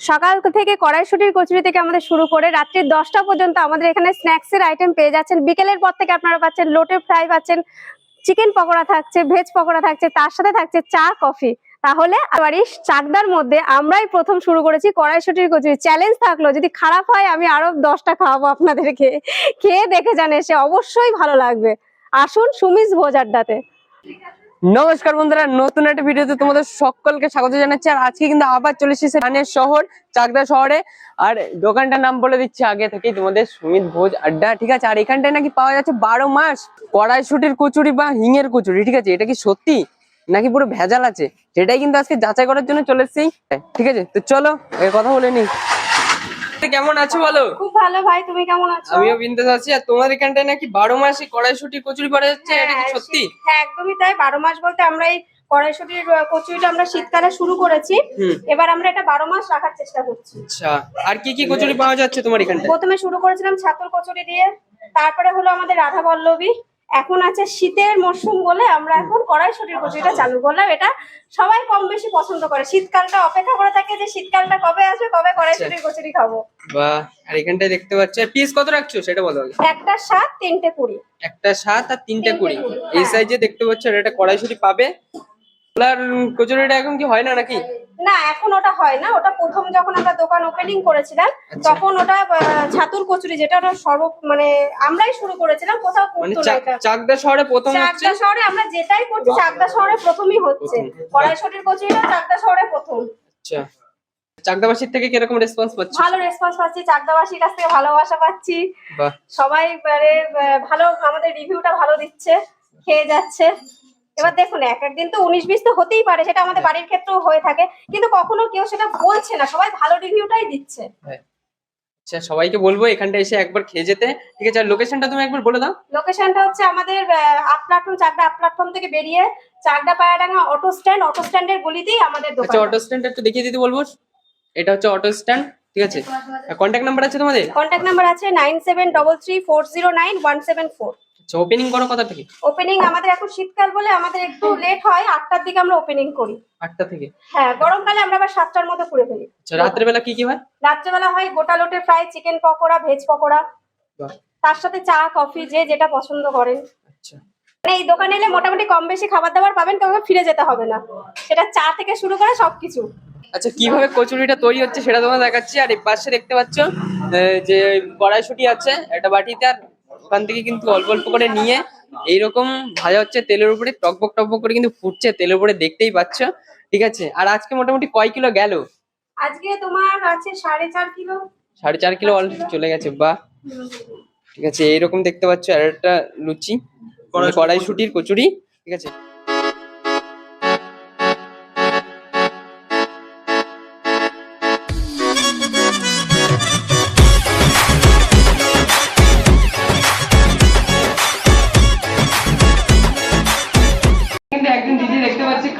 সকাল থেকে কড়াইশুটির কচুরি থেকে আমাদের শুরু করে রাত্রি দশটা পর্যন্ত আমাদের এখানে স্ন্যাক্স এর আইটেম পেয়ে যাচ্ছেন। বিকেলের পর থেকে আপনারা পাচ্ছেন লোটে ফ্রাই পাচ্ছেন চিকেন পকোড়া থাকছে ভেজ পকোড়া থাকছে, তার সাথে থাকছে চা কফি তাহলে বাড়ির চাকদার মধ্যে আমরাই প্রথম শুরু করেছি কড়াইশুটির কচুরি। চ্যালেঞ্জ থাকল, যদি খারাপ হয় আমি আরও দশটা খাওয়াবো আপনাদেরকে। খেয়ে দেখে যান এসে অবশ্যই ভালো লাগবে। আসুন সুমিস আড্ডাতে নমস্কার বন্ধুরা, নতুন একটা ভিডিওতে তোমাদের সকলকে স্বাগত জানাচ্ছি। আর আজকে কিন্তু আবার চলে এসেছে রানের শহর, চাকদা শহরে। আর দোকানটার নাম বলে দিচ্ছি, আগে থেকেই তোমাদের সুমিত ভোজ আড্ডা, ঠিক আছে? আর এখানটায় নাকি পাওয়া যাচ্ছে বারো মাস কড়াইশুটির কচুরি বা হিঙের কচুরি, ঠিক আছে? এটা কি সত্যি? নাকি পুরো ভেজাল আছে? সেটাই কিন্তু আজকে যাচাই করার জন্য চলে এসেছি। ঠিক আছে? তো চলো কথা বলে নি কেমন আছো বলো? খুব ভালো ভাই তুমি কেমন আছো? আমিও বিন্দাস আছি। আর তোমার এখানটায় নাকি বারো মাসে কড়াইশুটি কচুরি পাওয়া যাচ্ছে এটা কি হ্যাঁ, সত্যি? হ্যাঁ একদমই তাই। বারো মাস বলতে আমরা এই কড়াইশুটির কচুরিটা আমরা শীতকালে শুরু করেছি। এবার আমরা এটা বারো মাস রাখার চেষ্টা করছি। আচ্ছা আর কি কি কচুরি পাওয়া যাচ্ছে তোমার এখানটায়? প্রথমে শুরু করেছিলাম ছাতুর কচুরি দিয়ে তারপরে হলো আমাদের রাধা পল্লবী এখন আছে শীতের মরশুম বলে আমরা এখন কড়াইশুটির কচুরিটা চালু করলাম। এটা সবাই কম বেশি পছন্দ করে। শীতকালটা অপেক্ষা করে থাকে যে শীতকালটা কবে আসবে কবে কড়াইশুটির কচুরি খাব। বা আর এখানটায় দেখতে পাচ্ছ পিস কত রাখছো সেটা বলো একটা সাত তিনটে কুড়ি। একটা সাত আর তিনটে কুড়ি। এই। সাইজে দেখতে পাচ্ছ এটা কড়াইশুটি পাবে। কচুরিটা এখন কি হয় না নাকি? না এখন ওটা হয় না। ওটা প্রথম যখন আমরা দোকান ওপেনিং করেছিলাম আচ্ছা। তখন ওটা ছাতুর কচুরি যেটা ওটা সর্ব মানে আমরাই শুরু করেছিলাম কোথাও মানে করতো না এটা। চাকদা শহরে প্রথম হচ্ছে? চাকদা শহরে আমরা যেটাই করছি চাকদা শহরে প্রথমই হচ্ছে। কড়াইশুটির কচুরিটা চাকদা শহরে প্রথম। আচ্ছা। চাকদাবাসীর থেকে কীরকম রেসপন্স পাচ্ছ ভালো রেসপন্স পাচ্ছি চাকদাবাসীর কাছ থেকে ভালোবাসা পাচ্ছি। সবাই মানে ভালো আমাদের রিভিউটা ভালো দিচ্ছে খেয়ে যাচ্ছে। এবার দেখুন এক একদিন তো উনিশ বিশ তো হতেই পারে সেটা আমাদের বাড়ির ক্ষেত্রেও হয়ে থাকে। কিন্তু কখনো কেউ সেটা বলছে না সবাই ভালো রিভিউটাই দিচ্ছে। হ্যাঁ। আচ্ছা সবাইকে বলব এখানটা এসে একবার খেয়ে যেতে। ঠিক আছে আর লোকেশনটা তুমি একবার বলে দাও। লোকেশনটা হচ্ছে আমাদের up platform Chakdah up platform থেকে বেরিয়ে Chakdah Payradanga auto stand auto স্ট্যান্ডের গলিতেই আমাদের দোকান আচ্ছা অটো স্ট্যান্ড একটু দেখিয়ে দিতে বলব। এটা হচ্ছে অটো স্ট্যান্ড ঠিক আছে? কন্ট্যাক্ট নাম্বার আছে তোমাদের? কন্ট্যাক্ট নাম্বার আছে nine seven double three four zero nine one seven four আচ্ছা ওপেনিং করো কথা থেকে। ওপেনিং আমাদের এখন শীতকাল বলে আমাদের একটু লেট হয় আটটার দিকে আমরা ওপেনিং করি। আটটা থেকে? হ্যাঁ গরমকালে আমরা আবার সাতটার মধ্যে করে ফেলি। আচ্ছা রাত্রেবেলা কি কি হয়? রাত্রেবেলা হয় গোটা লোটে fry chicken pakora veg pakora. তার সাথে চা কফি যে যেটা পছন্দ করেন। আচ্ছা। মানে এই দোকানে এলে মোটামুটি কম বেশি খাবার দাবার পাবেন কাউকে ফিরে যেতে হবে না। সেটা চা থেকে শুরু করে সবকিছু। আচ্ছা কীভাবে কচুরিটা তৈরি হচ্ছে সেটা তোমার দেখাচ্ছি। আর এই পাশে দেখতে পাচ্ছ যে কড়াইশুটি আছে একটা বাটিতে আর ওখান থেকে কিন্তু অল্প অল্প করে নিয়ে এইরকম ভাজা হচ্ছে তেলের উপরে টকবক টকবক করে কিন্তু ফুটছে তেলের উপরে দেখতেই পাচ্ছ। ঠিক আছে? আর আজকে মোটামুটি কয় কিলো গেল? আজকে তোমার আছে সাড়ে চার কিলো। সাড়ে চার কিলো অলরেডি চলে গেছে বাহ। ঠিক আছে এইরকম দেখতে পাচ্ছ আর একটা লুচি কড়াইশুটির কচুরি। ঠিক আছে?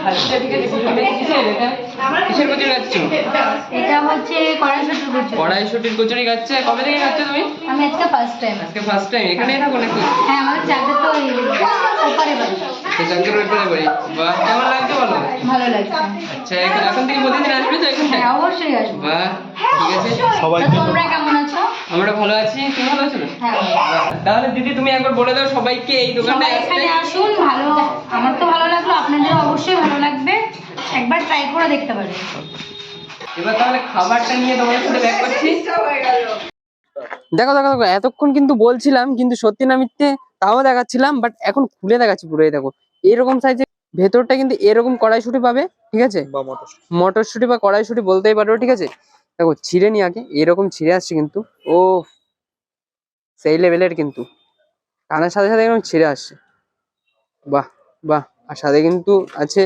এটা কিসের কচুরি খাচ্ছো এটা হচ্ছে কড়াইশুটির কচুরি। কড়াইশুটির কচুরি খাচ্ছে। কবে থেকে খাচ্ছ তুমি? আমি আজকে ফার্স্ট টাইম আজকে ফার্স্ট টাইম এখানেই থাকো নাকি হ্যাঁ আমার চাকরি তো ওপারে বাড়ি। তো চাকরির ব্যাপারে বাহ কেমন লাগছে বলো? ভালো লাগছে। আচ্ছা এখন এখন থেকে প্রতিদিন আসবে তো এখানে? হ্যাঁ অবশ্যই আসব। বাহ ঠিক আছে। তা তোমরা কেমন আছো? আমরা ভালো আছি। তুমি ভালো আছো? হ্যাঁ। তাহলে দিদি তুমি একবার বলে দাও সবাইকে এই দোকানটা সবাই আসুন ভালো ট্রাই করে দেখতে পারেন এবার তাহলে খাবারটা নিয়ে তোমাদের সাথে ব্যাক করছি। দেখো দেখো দেখো এতক্ষণ কিন্তু বলছিলাম কিন্তু সত্যি না মিথ্যে তাও দেখাচ্ছিলাম বাট এখন খুলে দেখাচ্ছি পুরো এই দেখো। এরকম সাইজের ভেতরটা কিন্তু এরকম কড়াইশুটি পাবে ঠিক আছে? মটরশুটি। বা কড়াইশুটি বলতেই পারো ঠিক আছে? দেখো ছিঁড়ে নি আগে এরকম ছিঁড়ে আসছে কিন্তু ও সেই লেভেলের কিন্তু। টানার সাথে সাথে এরকম ছিঁড়ে আসছে। বাহ বাহ আর সাথে কিন্তু আছে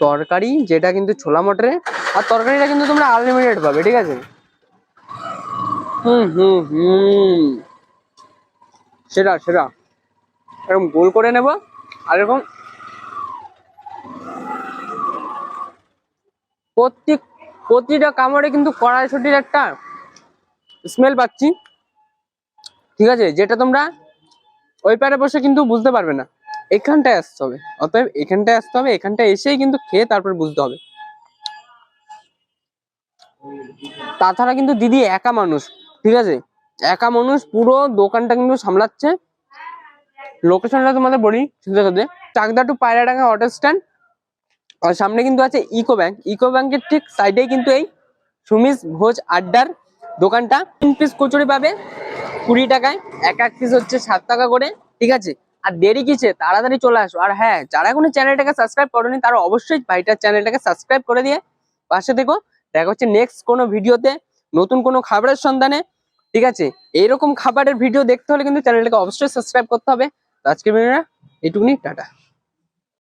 তরকারি, যেটা কিন্তু ছোলা মটরে, আর তরকারিটা কিন্তু তোমরা আনলিমিটেড পাবে, ঠিক আছে? হুম হুম হুম। সেটা সেটা এরকম গোল করে নেব, আর এরকম প্রত্যেক প্রতিটা কামড়ে কিন্তু কড়াইশুটির একটা স্মেল পাচ্ছি। ঠিক আছে? যেটা তোমরা ওই পারে বসে কিন্তু বুঝতে পারবে না। এখানটায় আসতে হবে। অতএব এখানটায় আসতে হবে, এখানটায় এসেই কিন্তু খেয়ে তারপর বুঝতে হবে। তাছাড়া কিন্তু দিদি একা মানুষ, ঠিক আছে? একা মানুষ পুরো দোকানটা কিন্তু সামলাচ্ছে। লোকেশনটা তোমাদের বলি সাথে সাথে Chakdah to Payradanga auto stand আর সামনে কিন্তু আছে ইকো ব্যাংক ইকো ব্যাংকের ঠিক সাইডেই কিন্তু এই সুমিস ভোজ আড্ডার দোকানটা। তিন পিস কচুরি পাবে কুড়ি টাকায়। এক এক পিস হচ্ছে সাত টাকা করে, ঠিক আছে? আর দেরি কিসে? তাড়াতাড়ি চলে আসো। আর হ্যাঁ যারা এখনও চ্যানেলটাকে সাবস্ক্রাইব করেনি, তারা অবশ্যই ভাইটার চ্যানেলটাকে সাবস্ক্রাইব করে দিয়ে পাশে দেখো, দেখা হচ্ছে নেক্সট কোনো ভিডিওতে নতুন কোনো খাবারের সন্ধানে। ঠিক আছে? এইরকম খাবারের ভিডিও দেখতে হলে কিন্তু চ্যানেলটাকে অবশ্যই সাবস্ক্রাইব করতে হবে। তো আজকের এটুকুনি, টাটা।